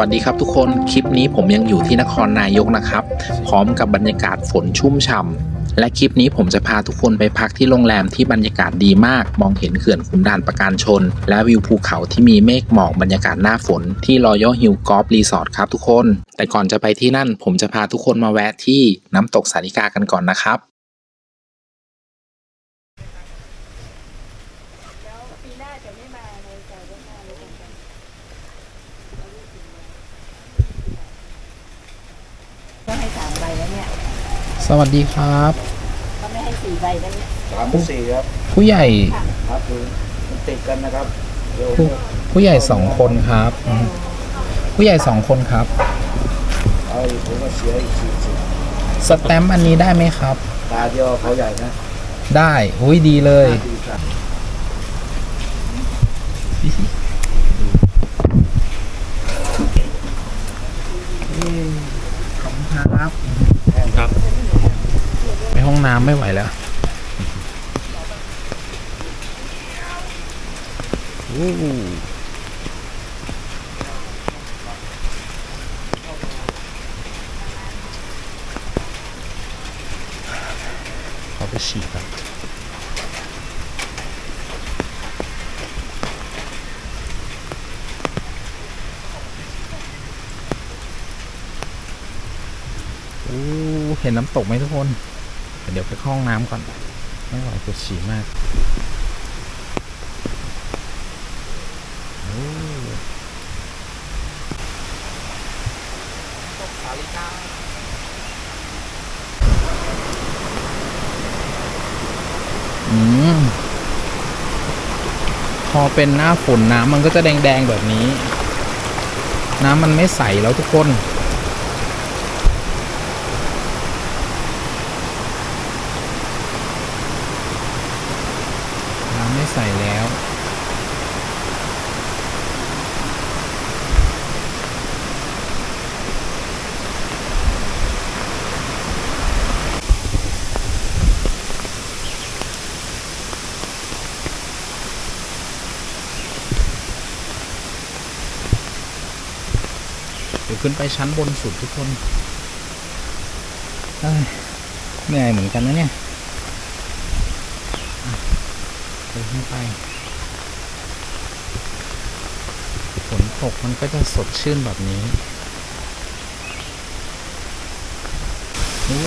สวัสดีครับทุกคนคลิปนี้ผมยังอยู่ที่นครนายกนะครับ พร้อมกับบรรยากาศฝนชุ่มฉ่ำและคลิปนี้ผมจะพาทุกคนไปพักที่โรงแรมที่บรรยากาศดีมาก มองเห็นเขื่อนขุนด่านประการชน และวิวภูเขาที่มีเมฆหมอกบรรยากาศหน้าฝน ที่ Royal Hill Golf Resort ครับทุกคน แต่ก่อนจะไปที่นั่นผมจะพาทุกคนมาแวะที่น้ำตกสาริกากันก่อนนะครับ แล้วปีหน้าจะไม่มาในใจล่วงหน้าเลยกันก็ให้สามใบแล้วเนี่ย สวัสดีครับก็ไม่ให้สี่ใบแล้วเนี่ยสามถึงสี่ครับผู้ใหญ่ครับคือมันติดกันนะครับเดี๋ยวผู้ผู้ใหญ่สองคนครับ ผู้ใหญ่สองคนครับ เอาอีกผมก็เสียอีกสี่สิบสแตมป์อันนี้ได้ไหมครับ ตาเดียวเขาใหญ่นะได้อุ้ยดีเลยดีครับ ขอบคุณครับครับ ไปห้ องน้ำไม่ไหวแล้วโอ้ขอไปฉี่ครับโอ้เห็นน้ำตกไหมทุกคน เดี๋ยวไปห้องน้ำก่อนไม่ไหวปวดฉี่มากโอ้อืมพอเป็นหน้าฝนน้ำมันก็จะแดงๆแบบนี้ น้ำมันไม่ใสแล้วทุกคน น้ำไม่ใส่แล้ว เดี๋ยวขึ้นไปชั้นบนสุดทุกคนเอ้ยเหนื่อยเหมือนกันนะเนี่ย เดิน ขึ้นไป ฝนตกมันก็จะสดชื่นแบบนี้โอ้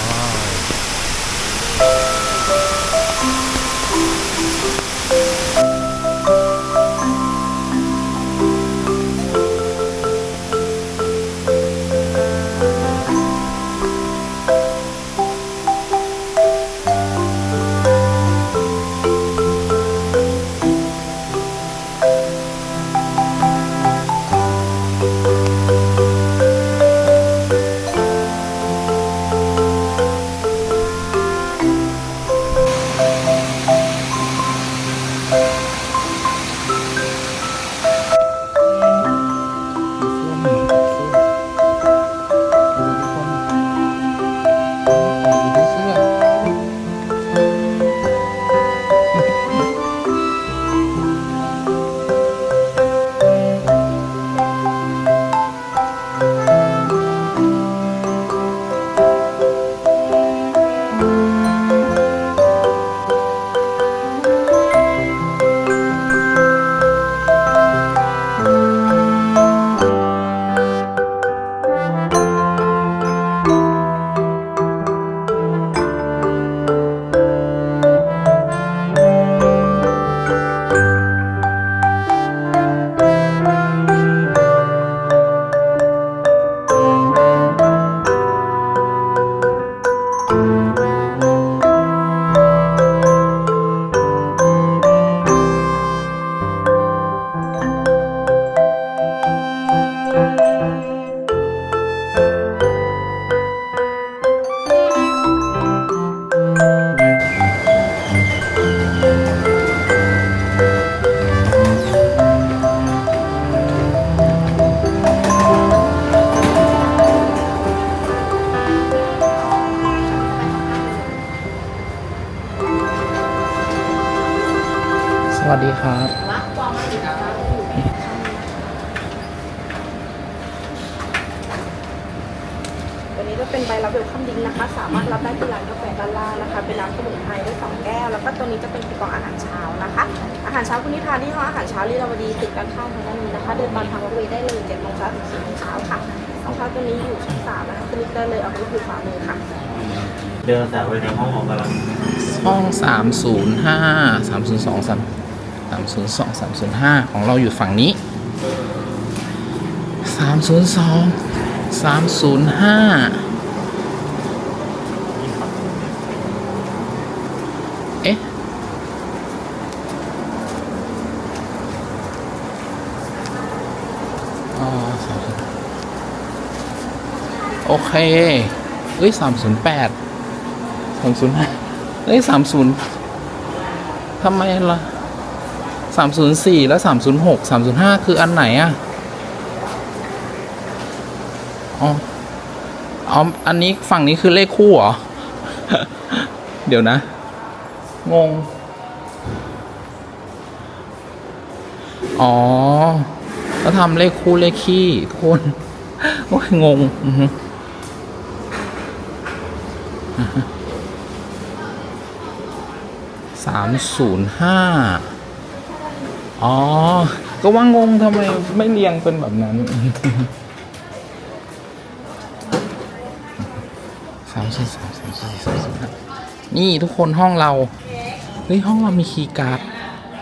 ว้าวและเว เป็นน้ำสมุนไพรได้สองแก้ว แล้วก็ตัวนี้จะเป็นคูปองอาหารเช้านะคะ อาหารเช้าคุณนิทานที่ห้องอาหารเช้าลีลาวดีตึกด้านข้างทางด้านนี้นะคะ เดินตามทางรถเมล์ได้เลยเจ็ดโมงเช้าถึงสี่โมงเช้าค่ะห้องพักตัวนี้อยู่ชั้นสามนะคะคุณนิทได้เลยเอาไปคือขวามือค่ะ เดินสายไปในห้องของกำลังห้องสามศูนย์ห้าสามศูนย์สองสามสามศูนย์สองสามศูนย์ห้าของเราอยู่ฝั่งนี้สามศูนย์สองสามศูนย์ห้าเอ๊ะ อ๋อ30 โอเค เอ้ยสามศูนย์แปดสามศูนย์ห้าเอ้ยสามศูนย์ทำไมล่ะสามศูนย์สี่แล้วสามศูนย์หกสามศูนย์ห้าคืออันไหนอะ อ๋อ อ๋อ อันนี้ฝั่งนี้คือเลขคู่เหรอ เดี๋ยวนะ งง อ๋อ แล้วทำเลขคู่เลขขี้ทุกคนโอ้ยงงสามศูนย์ห้าอ๋อ ก็ว่างงทำไมไม่เรียงเป็นแบบนั้นสามสี่สามสามสี่สามสิบห้านี่ทุกคนห้องเราเฮ้ยห้องเรามีคีย์การ์ด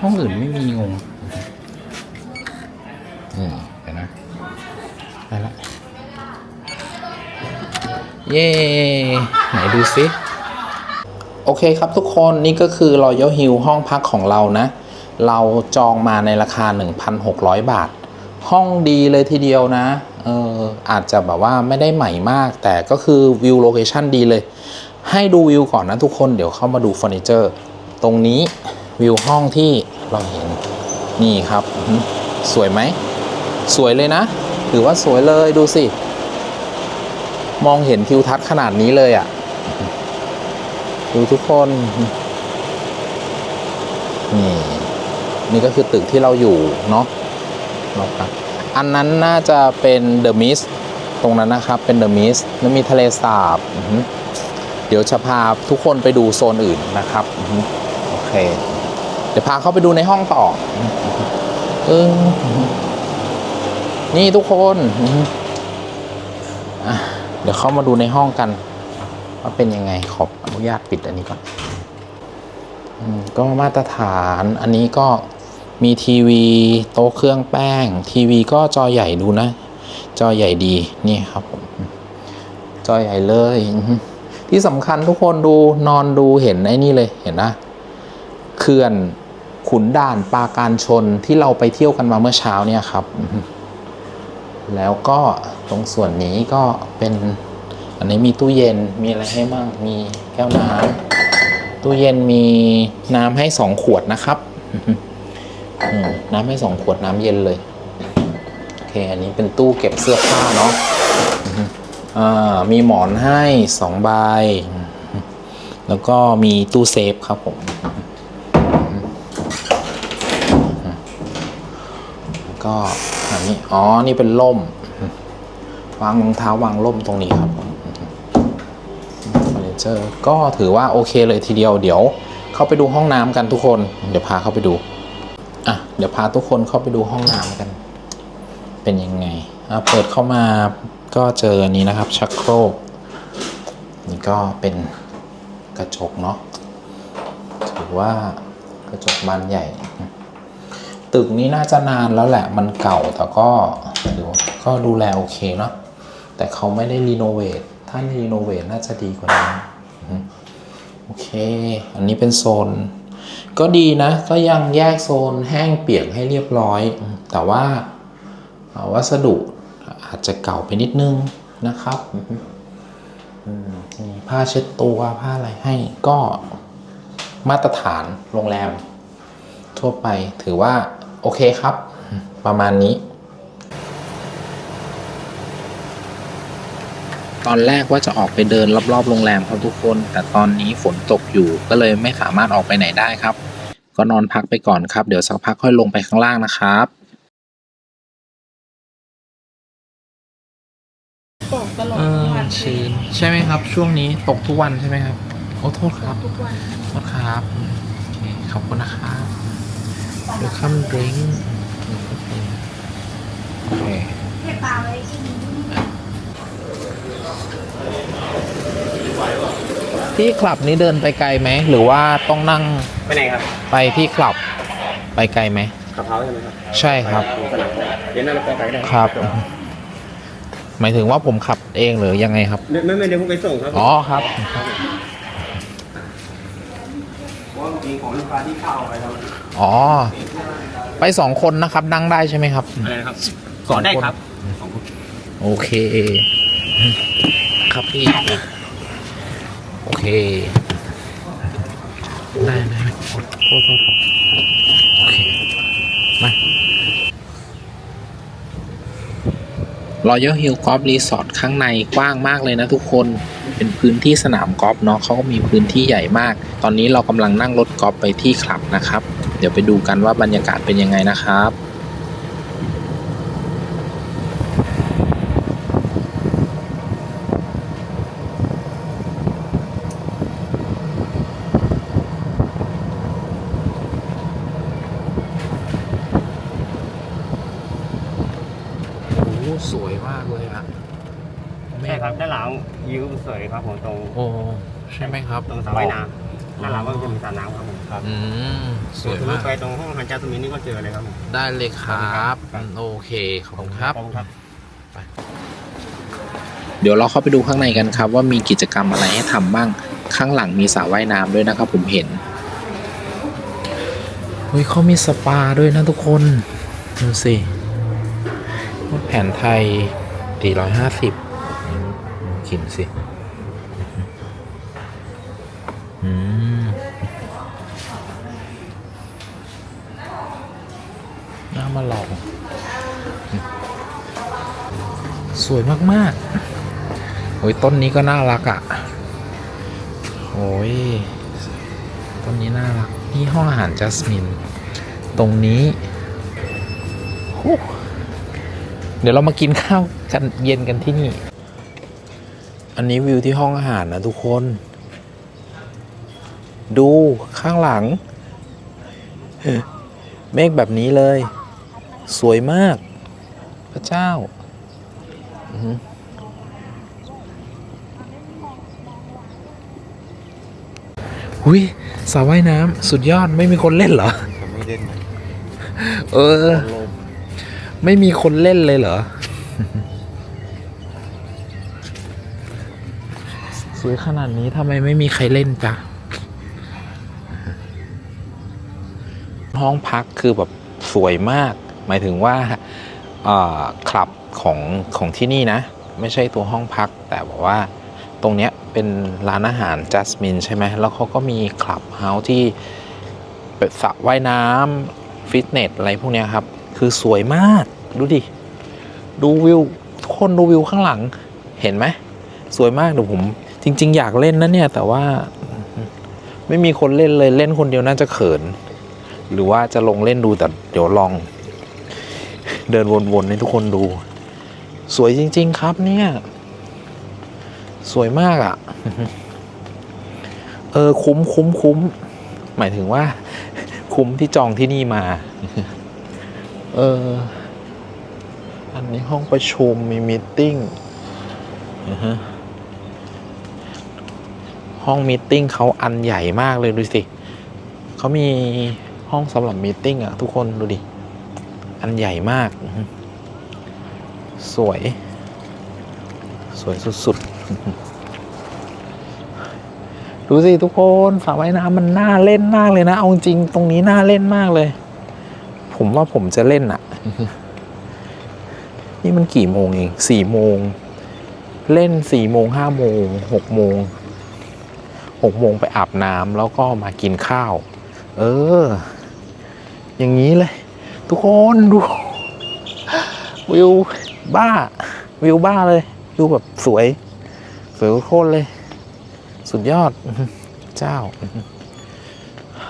ห้องอื่นไม่มีงง นี่เดี๋ยวนะไปละเย้ไหนดูซิโอเคครับทุกคนนี่ก็คือ Royal Hill ห้องพักของเรานะ เราจองมาในราคา 1,600 บาท ห้องดีเลยทีเดียวนะเอออาจจะแบบว่าไม่ได้ใหม่มาก แต่ก็คือวิวโลเคชันดีเลย ให้ดูวิวก่อนนะทุกคนเดี๋ยวเข้ามาดูเฟอร์นิเจอร์ตรงนี้วิวห้องที่เราเห็นนี่ครับ สวยไหม สวยเลยนะ ถือว่าสวยเลยดูสิ มองเห็นทิวทัศน์ขนาดนี้เลยอะ่ะ ดูทุกคน นี่ นี่ก็คือตึกที่เราอยู่ เนาะนะครับ อันนั้นน่าจะเป็นเดอะมิสตรงนั้นนะครับ เป็นเดอะมิสแล้วมีทะเลสาบ เดี๋ยวจะพาทุกคนไปดูโซนอื่นนะครับ โอเค เดี๋ยวพาเข้าไปดูในห้องต่อเออ นี่ทุกคนเดี๋ยวเข้ามาดูในห้องกันว่าเป็นยังไงขออนุญาตปิดอันนี้ก่อนอก็มาตรฐานอันนี้ก็มีทีวีโต๊ะเครื่องแป้ง ทีวีก็จอใหญ่ดูนะ จอใหญ่ดีนี่ครับผมจอใหญ่เลย ที่สำคัญทุกคนดูนอนดูเห็นไอ้นี่เลยเห็นนะเขื่อนขุนด่านปาการชนที่เราไปเที่ยวกันมาเมื่อเช้าเนี่ยครับ แล้วก็ตรงส่วนนี้ก็เป็น อันนี้มีตู้เย็นมีอะไรให้บ้างมีแก้วน้ำตู้เย็นมีน้ำให้สองขวดนะครับน้ำให้สองขวดน้ำเย็นเลยโอเคอันนี้เป็นตู้เก็บเสื้อผ้าเนาะมีหมอนให้สองใบ แล้วก็มีตู้เซฟครับผมอืมแล้วก็ี้อ๋อ นี่เป็นล่ม วางรองเท้าวางร่มตรงนี้ครับเฟอร์นิเจอร์ก็ถือว่าโอเคเลยทีเดียว เดี๋ยว เข้าไปดูห้องน้ำกันทุกคน เดี๋ยวพาเข้าไปดู อะ เดี๋ยวพาทุกคนเข้าไปดูห้องน้ำกัน เป็นยังไง อะ เปิดเข้ามาก็เจออันนี้นะครับ ชักโครก นี่ก็เป็นกระจกเนาะ ถือว่ากระจกบานใหญ่ ตึกนี้น่าจะนานแล้วแหละมันเก่าแต่ก็ดูก็ดูแลโอเคเนาะแต่เขาไม่ได้รีโนเวทถ้ารีโนเวทน่าจะดีกว่านี้โอเค อันนี้เป็นโซน ก็ดีนะ ก็ยังแยกโซนแห้งเปียกให้เรียบร้อย แต่ว่าวัสดุอาจจะเก่าไปนิดนึงนะครับมีผ้าเช็ดตัวผ้าอะไรให้ก็มาตรฐานโรงแรม ทั่วไปถือว่า โอเคครับ ประมาณนี้ ตอนแรกว่าจะออกไปเดินรอบๆโรงแรมครับทุกคน แต่ตอนนี้ฝนตกอยู่ก็เลยไม่สามารถออกไปไหนได้ครับ ก็นอนพักไปก่อนครับ เดี๋ยวสักพักค่อยลงไปข้างล่างนะครับบอกตลอดเออวันชื้นใช่ไหมครับ ช่วงนี้ตกทุกวันใช่ไหมครับ โอ้โทษครับ ทุกวัน โทษครับโอเคขอบคุณนะครับ Welcome drink โอเคเก็บปลาไว้กินที่คลับนี้เดินไปไกลไหม หรือว่าต้องนั่งไปไหนครับ ไปที่คลับไปไกลไหมขับเท้าใช่ไหมครับ ใช่ครับไปสนามเดี๋ยวนั่งรถไฟไปก็ได้ครับ หมายถึงว่าผมขับเองหรือยังไงครับ ไม่ไม่ไม่เดี๋ยวผมไปส่งครับ อ๋อครับเพราะว่าจริงของลูกค้าที่เข้าไปแล้ว อ๋อ ไปสองคนนะครับ นั่งได้ใช่ไหมครับ อะไรนะครับสองคนได้ครับโอเค ครับพี่ โอเค ได้ได้โทษโทษโทษโอเคมา Royal Hill Golf Resort ข้างในกว้างมากเลยนะทุกคนเป็นพื้นที่สนามกอล์ฟเนาะเขาก็มีพื้นที่ใหญ่มาก ตอนนี้เรากำลังนั่งรถกอล์ฟไปที่คลับนะครับ เดี๋ยวไปดูกันว่าบรรยากาศเป็นยังไงนะครับโอ้โหสวยมากเลยอะเมใช่ฆครับด้านหลังวิวสวยครับผมตรงโอ้ใช่ไหมครับตรงสระว่ายน้ำ ด้านหลังก็จะมีสระน้ำครับผมครับอืมสวยสมมมากติไปตรงห้องฮันจาสมินนี่ก็เจอเลยครับผม ได้เลยครับครับ โอเคขอบคุณครับ ขอบคุณครับ เดี๋ยวเราเข้าไปดูข้างในกันครับ ว่ามีกิจกรรมอะไรให้ทำบ้างข้างหลังมีสระว่ายน้ำด้วยนะครับผมเห็นเฮ้ยเขามีสปาด้วยนะทุกคนดูสิแผนไทย 450กินสิ อืม มาลอง สวยมากๆโอ้ยต้นนี้ก็น่ารักอะ่ะโอ้ยต้นนี้น่ารักนี่ห้องอาหารจัสมิน ตรงนี้ เดี๋ยวเรามากินข้าวกันเย็นกันที่นี่ อันนี้วิวที่ห้องอาหารนะทุกคน ดูข้างหลัง เมฆแบบนี้เลย สวยมาก พระเจ้าอือหือหุยสระว่ายน้ำสุดยอดไม่มีคนเล่นเหรอไม่เล่นเออไม่มีคนเล่นเลยเหรอ สวยขนาดนี้ทำไมไม่มีใครเล่นจ๊ะ ห้องพักคือแบบสวยมาก หมายถึงว่าคลับของของที่นี่นะ ไม่ใช่ตัวห้องพัก แต่บอกว่าตรงเนี้ยเป็นร้านอาหารจัสมินใช่ไหมแล้วเขาก็มีคลับเฮาส์ที่เป็นสระว่ายน้ำฟิตเนสอะไรพวกเนี้ยครับ คือสวยมาก ดูดิ ดูวิวทุกคนดูวิวข้างหลังเห็นไหม สวยมากเดี๋ยวผม จริง ๆ อยากเล่นนะเนี่ย แต่ว่าไม่มีคนเล่นเลยเล่นคนเดียวน่าจะเขิน หรือว่าจะลงเล่นดูแต่เดี๋ยวลอง เดินวนๆให้ทุกคนดู สวยจริง ๆ ครับเนี่ย สวยมากอะ่ะ เออคุ้มคุ้มคุ้มหมายถึงว่า คุ้มที่จองที่นี่มา เออ อันนี้ห้องประชุมมีมีติ้งอือฮะห้องมีติ้งเขาอันใหญ่มากเลยดูสิเขามีห้องสำหรับมีติ้งอะทุกคนดูดิ อันใหญ่มาก สวย สวยสุดๆ ดูสิทุกคนสระว่ายน้ำมันน่าเล่นมากเลยนะ เอาจริงตรงนี้น่าเล่นมากเลย ผมว่าผมจะเล่นอะนี่มันกี่โมงเองสี่โมง เล่นสี่โมงห้าโมงหกโมงหกโมงไปอาบน้ำแล้วก็มากินข้าว เออ อย่างนี้เลย ทุกคนดูวิวบ้า วิวบ้าเลยวิวแบบสวย สวยโคตรเลย สุดยอดเจ้าอื้อหือ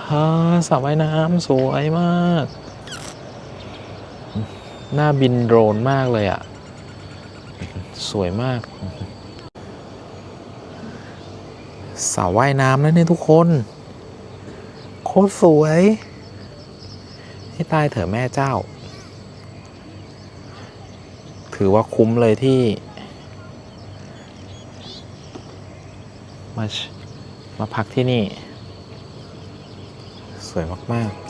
ฮ่าสระว่ายน้ำสวยมากหน้าบินโดรนมากเลยอะ่ะ สวยมากสระว่ายน้ำแล้วเนี่ยทุกคน โคตรสวย ให้ตายเถอะแม่เจ้า ถือว่าคุ้มเลยที่ มาชมาพักที่นี่ สวยมาก ๆ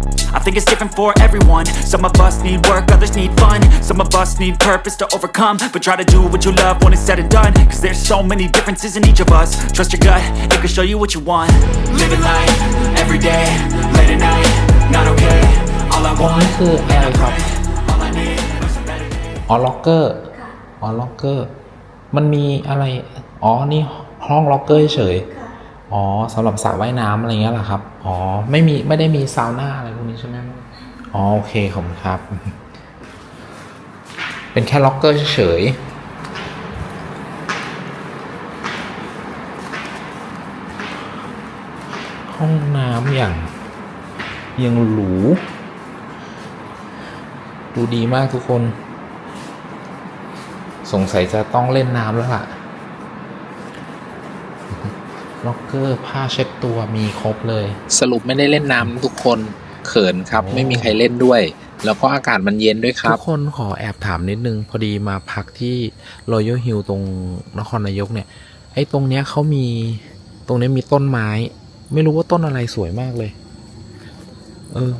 I think it's different for everyone. Some of us need work, others need fun. Some of us need purpose to overcome. But try to do what you love when it's said and done. Cause there's so many differences in each of us. Trust your gut, it can show you what you want. Living life every day, late at night, not okay. All I ตรง want, นี้คืออะไรครับ all I need are some better days. อ๋อ ล็อกเกอร์ อ๋อ ล็อกเกอร์ มันมีอะไร อ๋อ นี่ห้องล็อกเกอร์เฉย อ๋อสำหรับสระว่ายน้ำอะไรเงี้ยเหรอครับ อ๋อ ไม่มีไม่ได้มีซาวน่าอะไรพวกนี้ใช่ไหมอ๋อโอเคขอบคุณครับ เป็นแค่ล็อกเกอร์เฉยๆห้องน้ำอย่างยังหรูดูดีมากทุกคน สงสัยจะต้องเล่นน้ำแล้วล่ะ ล็อกเกอร์ผ้าเช็ดตัวมีครบเลย สรุปไม่ได้เล่นน้ำทุกคนเขินครับ ไม่มีใครเล่นด้วย แล้วก็อากาศมันเย็นด้วยครับ ทุกคนขอแอบถามนิดนึง พอดีมาพักที่ Royal Hill ตรงนครนายกเนี่ย ไอ้ตรงเนี้ยเขามีตรงเนี้ยมีต้นไม้ ไม่รู้ว่าต้นอะไรสวยมากเลย เออ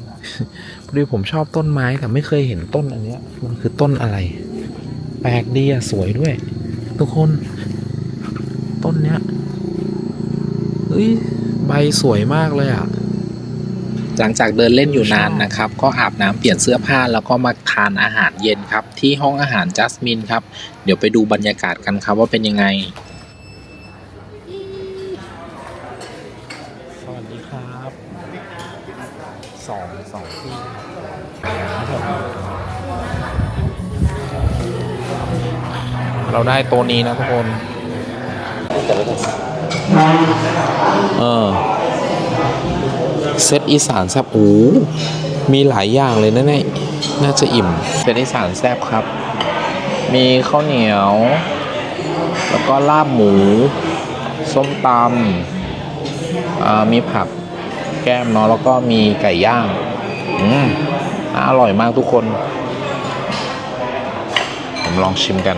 พอดีผมชอบต้นไม้แต่ไม่เคยเห็นต้นอันเนี้ย มันคือต้นอะไร แปลกดีอะสวยด้วย ทุกคน ต้นเนี้ย เฮ้ยใบสวยมากเลยอะหลังจากเดินเล่นอยู่นานนะครับ ก็อาบน้ำเปลี่ยนเสื้อผ้าแล้วก็มาทานอาหารเย็นครับ ที่ห้องอาหารจัสมินครับ เดี๋ยวไปดูบรรยากาศกันครับว่าเป็นยังไง สวัสดีครับสองสองที่เราได้ตัวนี้นะทุกคน เออ เซตอีสานแซบโอ้มีหลายอย่างเลยนะเนี่ยน่าจะอิ่ม เซตอีสานแซบครับ มีข้าวเหนียว แล้วก็ลาบหมู ส้มตำมีผักแก้มเนาะแล้วก็มีไก่ย่าง อืมอร่อยมากทุกคน ผมลองชิมกัน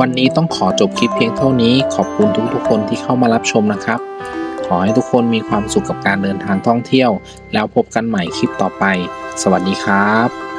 วันนี้ต้องขอจบคลิปเพียงเท่านี้ ขอบคุณทุกๆคนที่เข้ามารับชมนะครับ ขอให้ทุกคนมีความสุขกับการเดินทางท่องเที่ยว แล้วพบกันใหม่คลิปต่อไป สวัสดีครับ